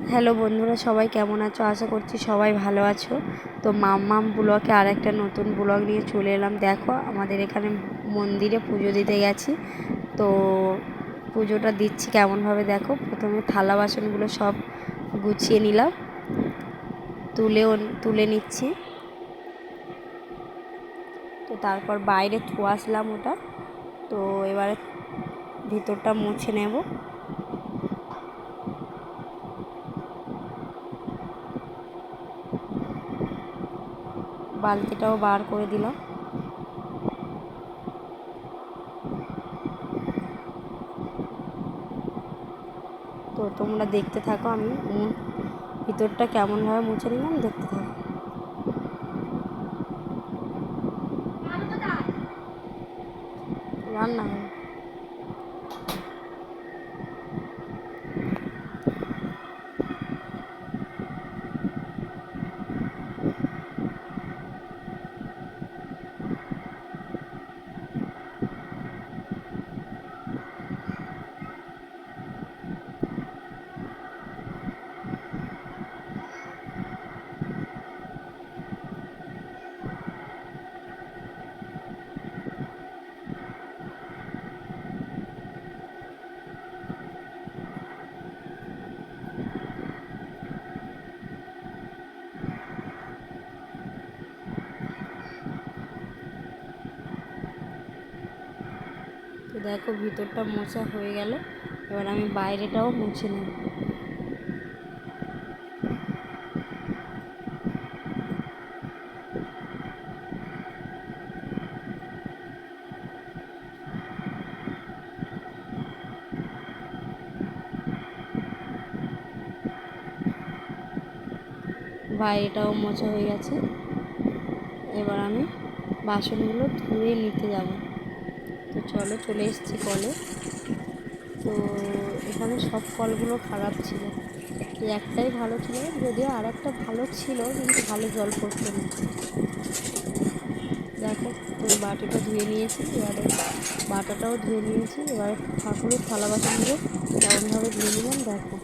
Hello বন্ধুরা, সবাই কেমন আছো? আশা করছি সবাই ভালো আছো। তো মাম্মাম ব্লকে আর একটা নতুন ব্লগ নিয়ে চলে এলাম। দেখো, আমাদের এখানে মন্দিরে পুজো দিতে গেছি। তো পুজোটা দিচ্ছি কেমনভাবে দেখো? প্রথমে থালা বাসনগুলো সব গুছিয়ে নিলাম। তুলেও তুলে নিচ্ছি। তো তারপর বাইরে আসলাম ওটা। তো এবারে ভিতরটা মুছে নেব। বালতিটাও বার করে দিলাম। তো তোমরা দেখতে থাকো আমি ভিতরটা কেমনভাবে মুছে নিলাম, দেখতে থাকো। রান্না হবে তো দেখো ভিতরটা মোছা হয়ে গেল। এবার আমি বাইরেটাও মুছে নেব। বাইরেটাও মোছা হয়ে গেছে। এবার আমি বাসনগুলো ধুয়ে নিতে যাব। তো চলো, চলে এসেছি কলে তো এখানে সব কলগুলো খারাপ ছিল। একটাই ভালো ছিল, যদিও আর একটা ভালো ছিল, কিন্তু ভালো জল পড়তো না। দেখো তো বাটিটা ধুয়ে নিয়েছি, এবারে বাটাটাও ধুয়ে নিয়েছি, এবারে ঠাকুরের থালা বাসনগুলো কেমনভাবে ধুয়ে নিলাম, দেখো।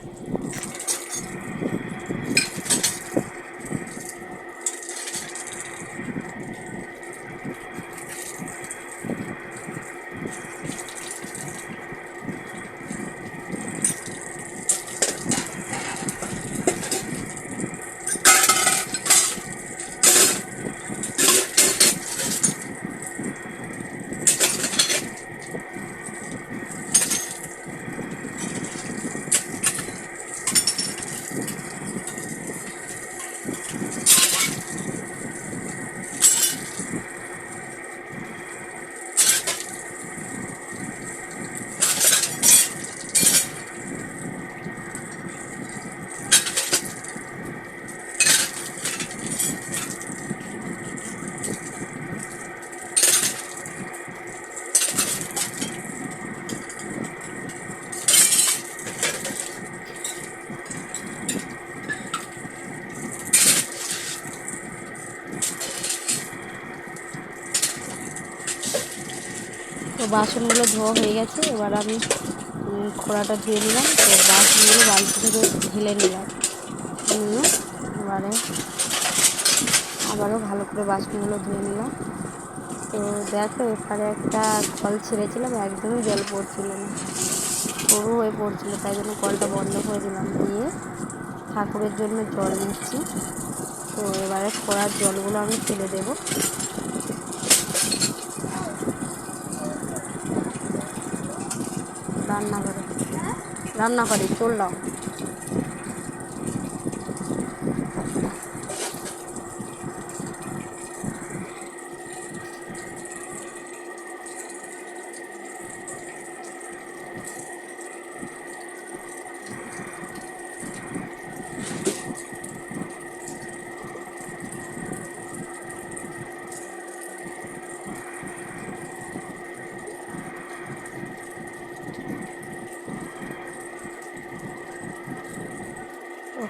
তো বাসনগুলো ধোয়া হয়ে গেছে, এবার আমি খোড়াটা ধুয়ে নিলাম, তো বাসনগুলো বালতি থেকে ঢেলে নিলাম। নিয়ে এবারে আবারও ভালো করে বাসনগুলো ধুয়ে নিলাম। তো দেখো এখানে একটা কল ছেড়েছিলাম একদমই জল পড়ছিল না। সরু হয়ে পড়ছিল, তাই জন্য কলটা বন্ধ করে দিলাম। দিয়ে ঠাকুরের জন্য জল নিচ্ছি। তো এবারে খোড়ার জলগুলো আমি ফেলে দেবো। রান্না করে রান্না করি চললাম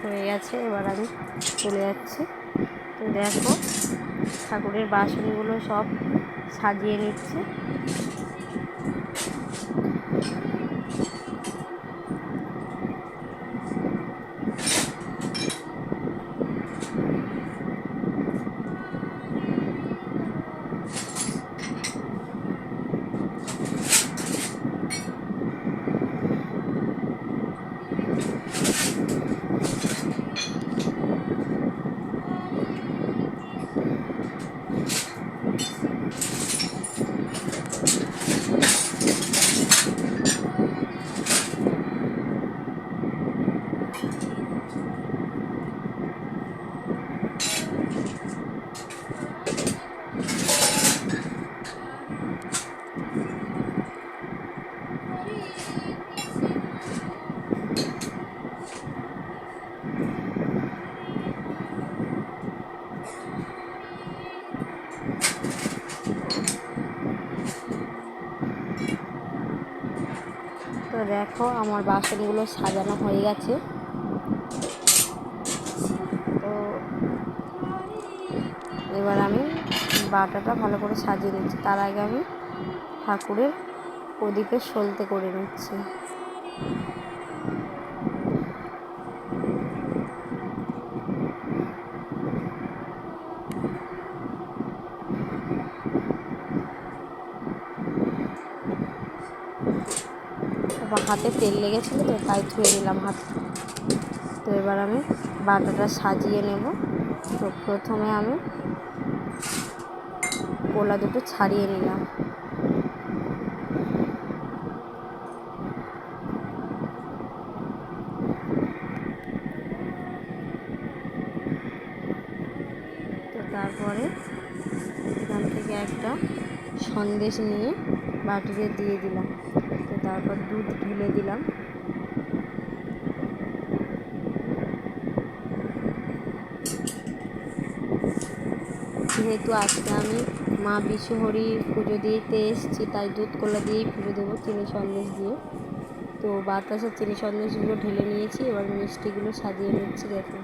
হয়ে গেছে এবার আমি যাচ্ছি তো দেখো ঠাকুরের বাসনগুলো সব সাজিয়ে নিচ্ছি। দেখো, আমার বাসনগুলো সাজানো হয়ে গেছে। তো এবার আমি বাটাটা ভালো করে সাজিয়ে নিচ্ছি। তার আগে আমি ঠাকুরের প্রদীপের সলতে করে নিচ্ছি। হাতে তেল লেগেছিলো তো তাই ধুয়ে নিলাম হাত। তো এবার আমি বাটাটা সাজিয়ে নেব। তো প্রথমে আমি কোলা দুটো ছাড়িয়ে নিলাম। তো তারপরে এখান থেকে একটা সন্দেশ নিয়ে বাটিতে দিয়ে দিলাম। তারপর দুধ ঢেলে দিলাম। যেহেতু আজকে আমি মা বিশ্বহরি পুজো দিতে এসেছি, তাই দুধ কলা দিয়েই পুজো দেবো চিনি সন্দেশ দিয়ে। তো বাতাসের চিনি সন্দেশগুলো ঢেলে নিয়েছি, এবার মিষ্টিগুলো সাজিয়ে নিচ্ছি দেখুন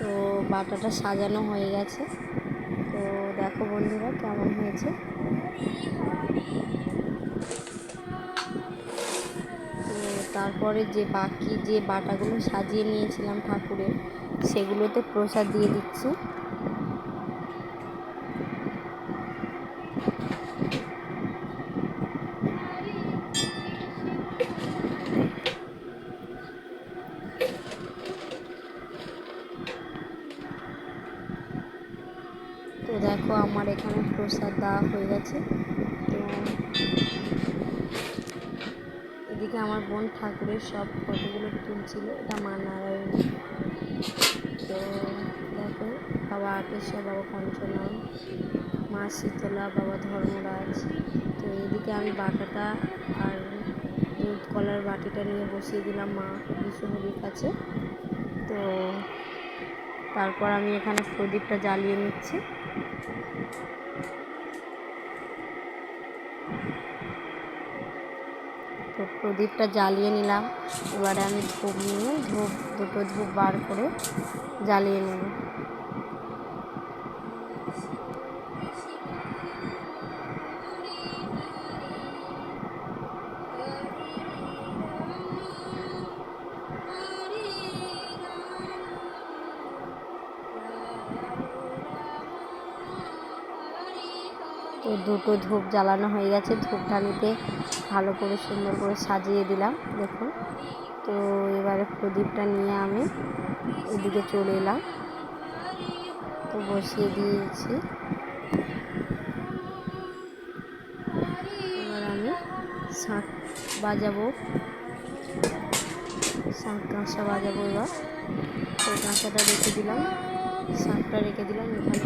তো বাটাটা সাজানো হয়ে গেছে। তো দেখো বন্ধুরা কেমন হয়েছে। তো তারপরে যে বাকি যে বাটাগুলো সাজিয়ে নিয়েছিলাম ঠাকুরের, সেগুলোতে প্রসাদ দিয়ে দিচ্ছি তো দেখো আমার প্রসাদ দেওয়া হয়ে গেছে। তো এদিকে আমার বোন ঠাকুরের সব ফটোগুলো তুলছিল, এটা মা নারায়ণ। তো দেখো, বাবা আটেশ্বর বাবা পঞ্চনন মা শীতলা, বাবা ধর্মরাজ। তো এদিকে আমি বাটাটা আর দুধ কলার বাটিটা নিয়ে বসিয়ে দিলাম মা বিশ্বহরির কাছে। তো তারপর আমি এখানে প্রদীপটা জ্বালিয়ে নিচ্ছি। তো প্রদীপটা জ্বালিয়ে নিলাম। এবারে আমি ধূপ নিয়ে ধূপ, দুটো ধূপ বার করে জ্বালিয়ে নেব। তো দুটো ধূপ জ্বালানো হয়ে গেছে। ধূপদানিতে ভালো করে সুন্দর করে সাজিয়ে দিলাম, দেখুন। তো এবারে প্রদীপটা নিয়ে আমি এদিকে চলে এলাম। তো বসিয়ে দিয়েছি। এবার আমি শাঁখ বাজাবো। শাঁখ কাঁসা বাজাবো এবার। তো কাঁসাটা রেখে দিলাম। শাকটা রেখে দিলাম এখানে।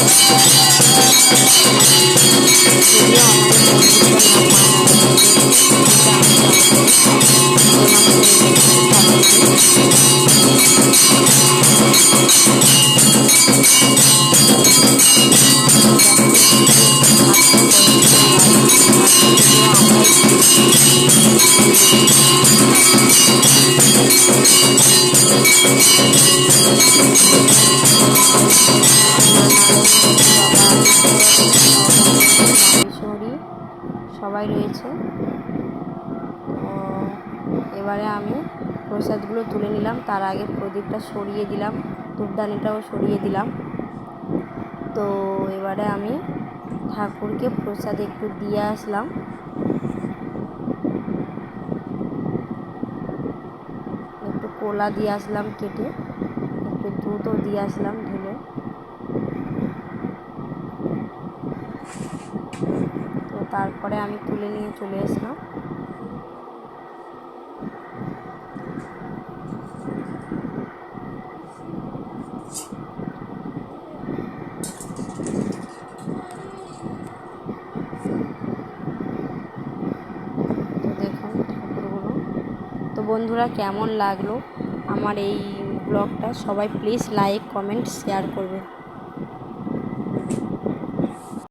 যদিও আমাদের শরী সবাই রয়েছে। এবারে আমি প্রসাদগুলো তুলে নিলাম। তার আগে প্রদীপটা সরিয়ে দিলাম, ধূপদানিটাও সরিয়ে দিলাম। তো, এবারে আমি ঠাকুরকে প্রসাদ একটু দিয়ে আসলাম। কোলা দিয়ে আসলাম কেটে, একটু দুধও দিয়ে আসলাম ঢেলে। তো তারপরে আমি তুলে নিয়ে চলে আসলাম। বন্ধুরা কেমন লাগল? আমার এই ব্লগটা সবাই প্লিজ লাইক কমেন্ট শেয়ার করবে।